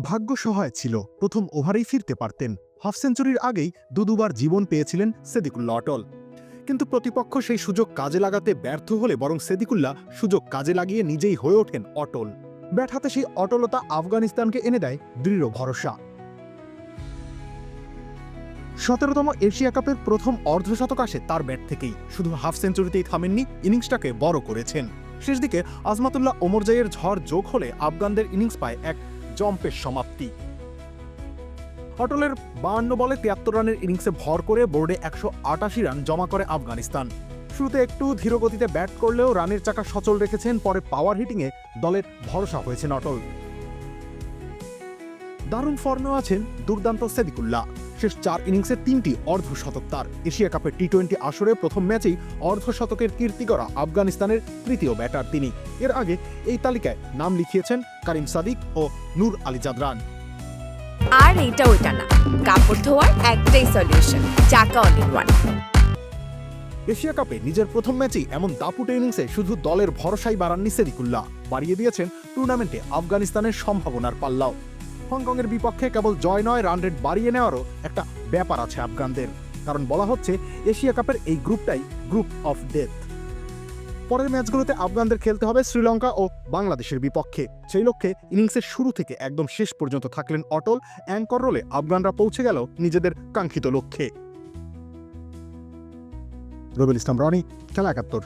ভাগ্য সহায় ছিল। প্রথম ওভারেই ফিরতে পারতেন। হাফ সেঞ্চুরির আগেই দু দুবার জীবন পেয়েছিলেন সেদিকুল্লা অটল। কিন্তু প্রতিপক্ষ সেই সুযোগ কাজে লাগাতে ব্যর্থ হলে বরং সেদিকুল্লা সুযোগ কাজে লাগিয়ে নিজেই হয়ে ওঠেন অটল। ব্যাট হাতে সেই অটলতা আফগানিস্তানকে এনে দেয় দৃঢ় ভরসা। সতেরোতম এশিয়া কাপের প্রথম অর্ধশতক আসে তার ব্যাট থেকেই। শুধু হাফ সেঞ্চুরিতেই থামেননি, ইনিংসটাকে বড় করেছেন। শেষ দিকে আজমাতুল্লাহ ওমরজাইয়ের ঝড় যোগ হলে আফগানদের ইনিংস পায় এক জম্পের সমাপ্তি। অটলের বাহান্ন বলে তিয়াত্তর রানের ইনিংসে ভর করে বোর্ডে একশো আটাশি রান জমা করে আফগানিস্তান। শুরুতে একটু ধীরগতিতে ব্যাট করলেও রানের চাকা সচল রেখেছেন, পরে পাওয়ার হিটিংয়ে দলের ভরসা হয়েছেন অটল। দারুণ ফর্মেও আছেন দুর্দান্ত সেদিকুল্লাহ। শেষ চার ইনিংসে তিনটি অর্ধশতক তার। এশিয়া কাপের টি টোয়েন্টি আসরে প্রথম ম্যাচেই অর্ধশতকের কীর্তি করা আফগানিস্তানের তৃতীয় ব্যাটার তিনি। এর আগে এই তালিকায় নাম লিখিয়েছেন কারিম সাদিক ও নূর আলী জাদরান। আর এইটা ওইটা না। কাপড় ধোয়ার একটাই সলিউশন চাকা অল ইন ওয়ান এশিয়া কাপে নিজের প্রথম ম্যাচেই এমন দাপুটে ইনিংসে শুধু দলের ভরসাই বাড়াননি সেদিকুল্লাহ। বাড়িয়ে দিয়েছেন টুর্নামেন্টে আফগানিস্তানের সম্ভাবনার পাল্লাও। হংকংয়ের বিপক্ষে কেবল জয় নয় রান রেট বাড়িয়ে নেওয়ারও একটা ব্যাপার আছে আফগানদের। কারণ বলা হচ্ছে, এশিয়া কাপের এই গ্রুপটাই গ্রুপ অফ ডেথ পরের ম্যাচগুলোতে আফগানদের খেলতে হবে শ্রীলঙ্কা ও বাংলাদেশের বিপক্ষে। সেই লক্ষ্যে ইনিংসের শুরু থেকে একদম শেষ পর্যন্ত থাকলেন অটল। অ্যাঙ্কর রোলে আফগানরা পৌঁছে গেল নিজেদের কাঙ্ক্ষিত লক্ষ্যে। রবিল ইসলাম, রনি, খেলা একাত্তর।